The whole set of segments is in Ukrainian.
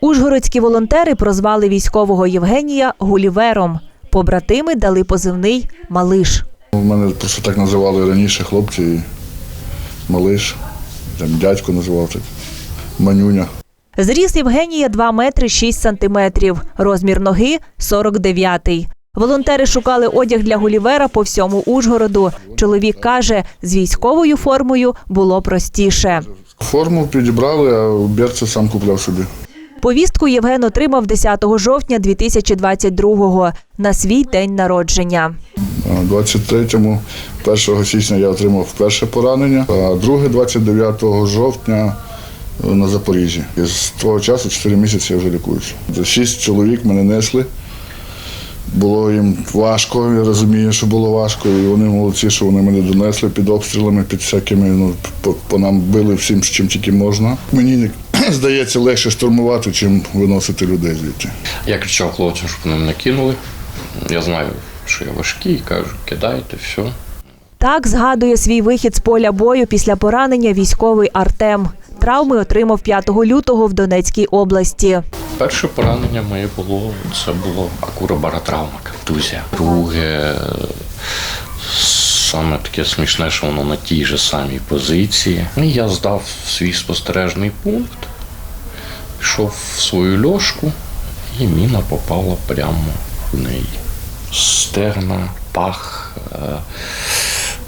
Ужгородські волонтери прозвали військового Євгенія Гулівером. Побратими дали позивний Малиш. У мене просто так називали раніше хлопці. Малиш, там дядько називав так, манюня. Зріс Євгенія 2 метри 6 сантиметрів, розмір ноги 49. Волонтери шукали одяг для Гулівера по всьому Ужгороду. Чоловік каже, з військовою формою було простіше. Форму підібрали, а берце сам купляв собі. Повістку Євген отримав 10 жовтня 2022-го на свій день народження. А 23-му, 1 січня я отримав перше поранення, а друге 29 жовтня на Запоріжжі. І з того часу 4 місяці я вже лікуюся. Шість чоловік мене несли. Було їм важко, я розумію, що було важко, і вони молодці, що вони мене донесли під обстрілами, під всякими, ну, по, по нам били всім, з чим тільки можна. Мені здається легше штурмувати, чим виносити людей звідти. Я кричав хлопцям, щоб вони мене кинули. Я знаю, що я важкий, кажу, кидайте, все. Так згадує свій вихід з поля бою після поранення військовий Артем. Травми отримав 5 лютого в Донецькій області. Перше поранення моє було, це було акуробаротравма, контузія. Друге, саме таке смішне, що воно на тій же самій позиції. І я здав свій спостережний пункт, пішов в свою льошку, і міна попала прямо в неї. Стегна, пах, е,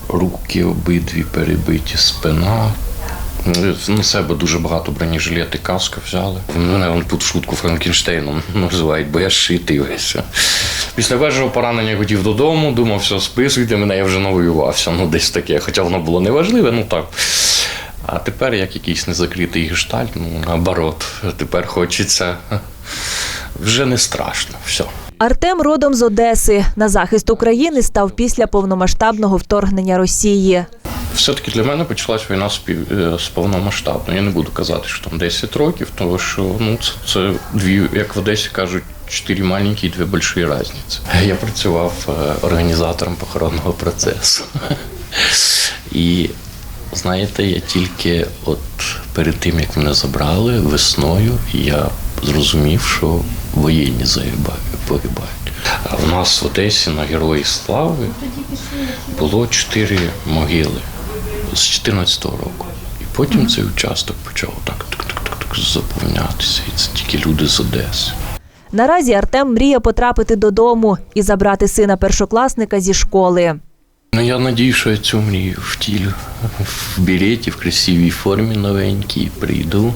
руки обидві перебиті, спина. На себе дуже багато бронежилети, каска взяли. Мене вон тут шутку Франкенштейном називають, бо я шитий весь. Після першого поранення хотів додому, думав, все, списуйте мене, я вже навоювався. Ну, десь таке. Хоча воно було неважливе, ну так. А тепер як якийсь незакритий гештальт, ну наоборот, тепер хочеться. Вже не страшно, все. Артем родом з Одеси. На захист України став після повномасштабного вторгнення Росії. Все-таки для мене почалась війна з, е, повномасштабно. Я не буду казати, що там 10 років, тому що ну, це, це дві, як в Одесі кажуть, чотири маленькі і дві великі різниці. Я працював е, організатором похоронного процесу. І знаєте, я тільки от перед тим, як мене забрали весною, я зрозумів, що воєнні погибають. А в нас в Одесі на Герої Слави було чотири могили з 14-го року. І потім цей участок почав так, так, заповнятися. І це тільки люди з Одеси. Наразі Артем мріє потрапити додому і забрати сина першокласника зі школи. Ну, я надію, що я цю мрію втілю в білеті, в красивій формі новенькій, прийду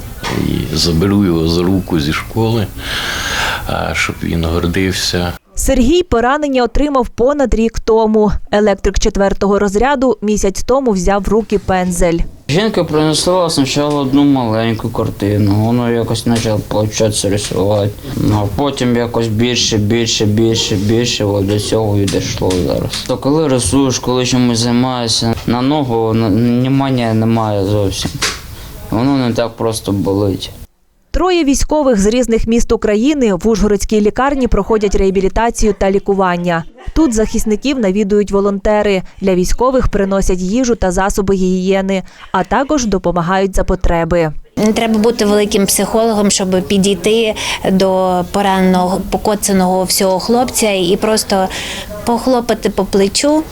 і заберу його за руку зі школи, щоб він гордився. Сергій поранення отримав понад рік тому. Електрик четвертого розряду місяць тому взяв в руки пензель. Жінка принесла спочатку одну маленьку картину, воно якось почало получатися рисувати. Ну, а потім якось більше, більше, більше, більше от до цього і дійшло зараз. То коли рисуєш, коли чимось займаєшся, на ногу внимання немає зовсім. Воно не так просто болить. Троє військових з різних міст України в Ужгородській лікарні проходять реабілітацію та лікування. Тут захисників навідують волонтери. Для військових приносять їжу та засоби гігієни, а також допомагають за потреби. Не треба бути великим психологом, щоб підійти до пораненого, покоцаного всього хлопця і просто похлопати по плечу.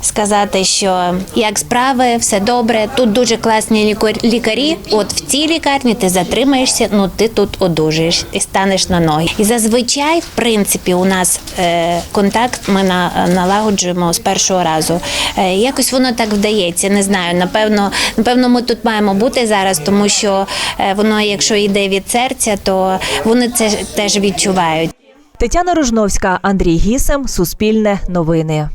Сказати, що як справи, все добре. Тут дуже класні лікар- лікарі. От в цій лікарні ти затримаєшся, ну ти тут одужаєш і станеш на ноги. І зазвичай, в принципі, у нас е, контакт ми на, налагоджуємо з першого разу. Е, якось воно так вдається. Не знаю. Напевно, напевно, ми тут маємо бути зараз, тому що е, воно, якщо йде від серця, то вони це теж відчувають. Тетяна Рожновська, Андрій Гісем, Суспільне новини.